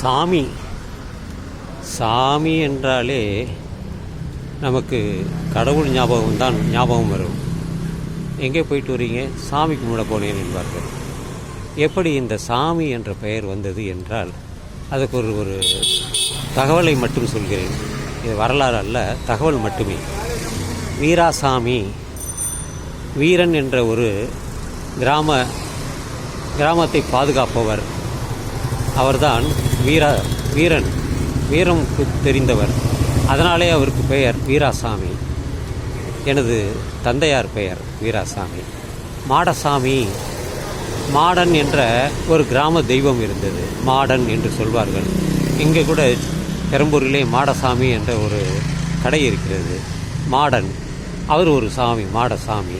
சாமி. சாமி என்றாலே நமக்கு கடவுள் ஞாபகம் தான் ஞாபகம் வரும். எங்கே போயிட்டு வரீங்க? சாமி கும்பிட போனேன் என்பார்கள். எப்படி இந்த சாமி என்ற பெயர் வந்தது என்றால் அதுக்கு ஒரு ஒரு தகவலை மட்டும் சொல்கிறேன். இது வரலாறு அல்ல தகவல் மட்டுமே. வீராசாமி வீரன் என்ற ஒரு கிராம கிராமத்தை பாதுகாப்பவர். அவர்தான் வீரா வீரன் வீரம் தெரிந்தவர். அதனாலே அவருக்கு பெயர் வீராசாமி. எனது தந்தையார் பெயர் வீராசாமி. மாடசாமி மாடன் என்ற ஒரு கிராம தெய்வம் இருந்தது. மாடன் என்று சொல்வார்கள். இங்கே கூட பெரம்பூரிலே மாடசாமி என்ற ஒரு கடை இருக்கிறது. மாடன். அவர் ஒரு சாமி மாடசாமி.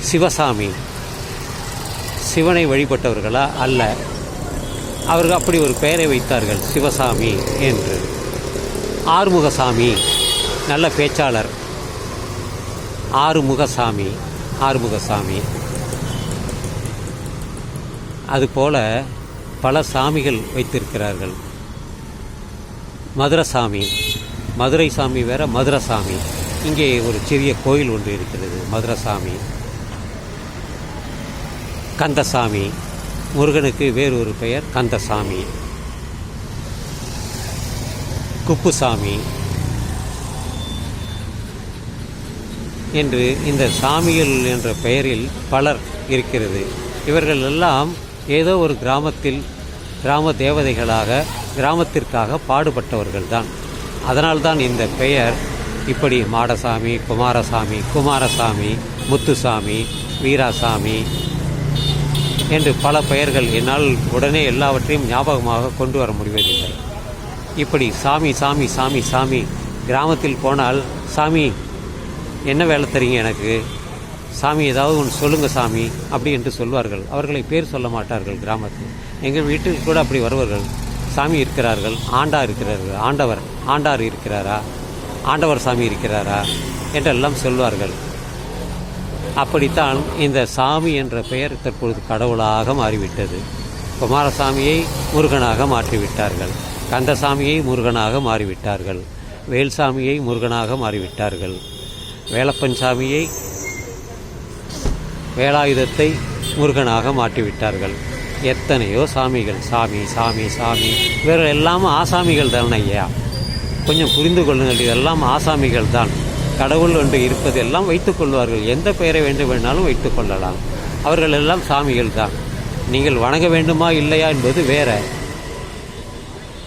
சிவசாமி. சிவனை வழிபட்டவர்களா அல்ல. அவர்கள் அப்படி ஒரு பெயரை வைத்தார்கள். சிவசாமி என்று. ஆறுமுகசாமி. நல்ல பேச்சாளர். ஆறுமுகசாமி. ஆறுமுகசாமி. அதுபோல பல சாமிகள் வைத்திருக்கிறார்கள். மதுரசாமி. மதுரை சாமி வேற மதுரசாமி. இங்கே ஒரு சிறிய கோயில் ஒன்று இருக்கிறது. மதுரசாமி. கந்தசாமி. முருகனுக்கு வேறொரு பெயர் கந்தசாமி. குப்புசாமி. என்று இந்த சாமிகள் என்ற பெயரில் பலர் இருக்கிறது. இவர்கள் எல்லாம் ஏதோ ஒரு கிராமத்தில் கிராம தேவதைகளாக கிராமத்திற்காக பாடுபட்டவர்கள் தான் அதனால்தான் இந்த பெயர் இப்படி மாடசாமி குமாரசாமி குமாரசாமி முத்துசாமி வீராசாமி என்று பல பெயர்கள் என்னால் உடனே எல்லாவற்றையும் ஞாபகமாக கொண்டு வர முடிவதில்லை. இப்படி சாமி சாமி சாமி சாமி கிராமத்தில் போனால் சாமி என்ன வேலை தரீங்க எனக்கு? சாமி ஏதாவது ஒன்று சொல்லுங்கள் சாமி அப்படி என்று சொல்வார்கள். அவர்களை பேர் சொல்ல மாட்டார்கள் கிராமத்தில். எங்கள் வீட்டுக்கு கூட அப்படி வருவார்கள். சாமி இருக்கிறார்கள். ஆண்டா இருக்கிறார்கள். ஆண்டவர் ஆண்டார் இருக்கிறாரா? ஆண்டவர் சாமி இருக்கிறாரா? என்றெல்லாம் சொல்வார்கள். அப்படித்தான் இந்த சாமி என்ற பெயர் தற்பொழுது கடவுளாக மாறிவிட்டது. குமாரசாமியை முருகனாக மாற்றிவிட்டார்கள். கந்தசாமியை முருகனாக மாறிவிட்டார்கள். வேல்சாமியை முருகனாக மாறிவிட்டார்கள். வேலப்பன் சாமியை வேலாயுதத்தை முருகனாக மாற்றிவிட்டார்கள். எத்தனையோ சாமிகள் சாமி சாமி சாமி. இவர்கள் எல்லாம் ஆசாமிகள் தானே ஐயா. கொஞ்சம் புரிந்து கொள்ளுங்கள் இதெல்லாம் ஆசாமிகள் தான். கடவுள் ஒன்று இருப்பது எல்லாம் வைத்துக் கொள்வார்கள். எந்த பெயரை வேண்டும் வேணாலும் வைத்துக் கொள்ளலாம். அவர்கள் எல்லாம் சாமிகள் தான். நீங்கள் வணங்க வேண்டுமா இல்லையா என்பது வேற.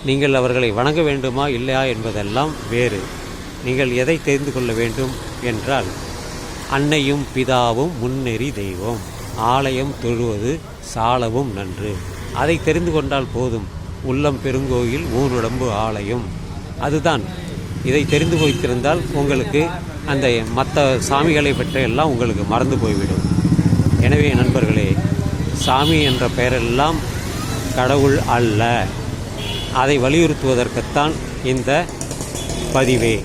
நீங்கள் அவர்களை வணங்க வேண்டுமா இல்லையா என்பதெல்லாம் வேறு. நீங்கள் எதை தெரிந்து கொள்ள வேண்டும் என்றால் அன்னையும் பிதாவும் முன்னெறி தெய்வம். ஆலயம் தொழுவது சாலவும் நன்று. அதை தெரிந்து கொண்டால் போதும். உள்ளம் பெருங்கோயில் ஊனுடம்பு ஆலயம். அதுதான் இதை தெரிந்து வைத்திருந்தால் உங்களுக்கு அந்த மற்ற சாமிகளை பற்றியெல்லாம் உங்களுக்கு மறந்து போய்விடும். எனவே நண்பர்களே சாமி என்ற பெயரெல்லாம் கடவுள் அல்ல. அதை வலியுறுத்துவதற்குத்தான் இந்த பதிவே.